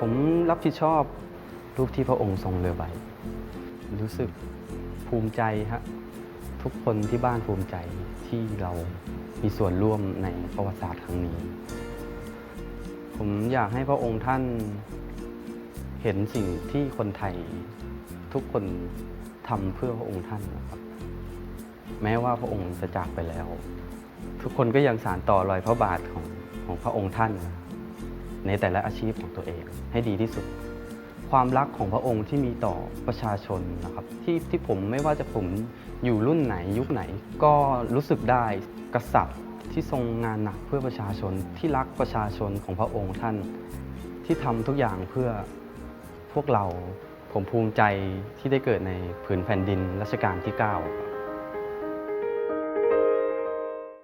ผมรับผิดชอบรูปที่พระองค์ทรงเรือใบ รู้สึกภูมิใจฮะทุกคนที่บ้านภูมิใจที่เรามีส่วนร่วมในประวัติศาสตร์ครั้งนี้ ผมอยากให้พระองค์ท่านเห็นสิ่งที่คนไทยทุกคนทำเพื่อพระองค์ท่านนะครับ แม้ว่าพระองค์จะจากไปแล้ว ทุกคนก็ยังสานต่อรอยพระบาทของของพระองค์ท่าน ในแต่ละอาชีพของตัวเองให้ดีที่สุด ความรักของพระองค์ที่มีต่อประชาชนนะครับที่ที่ผมไม่ว่าจะผมอยู่รุ่นไหนยุคไหน ก็รู้สึกได้กษัตริย์ที่ทรงงานหนักเพื่อประชาชนที่รักประชาชนของพระองค์ท่านที่ทำทุกอย่างเพื่อพวกเราผมภูมิใจที่ได้เกิดในผืนแผ่นดินรัชกาลที่ 9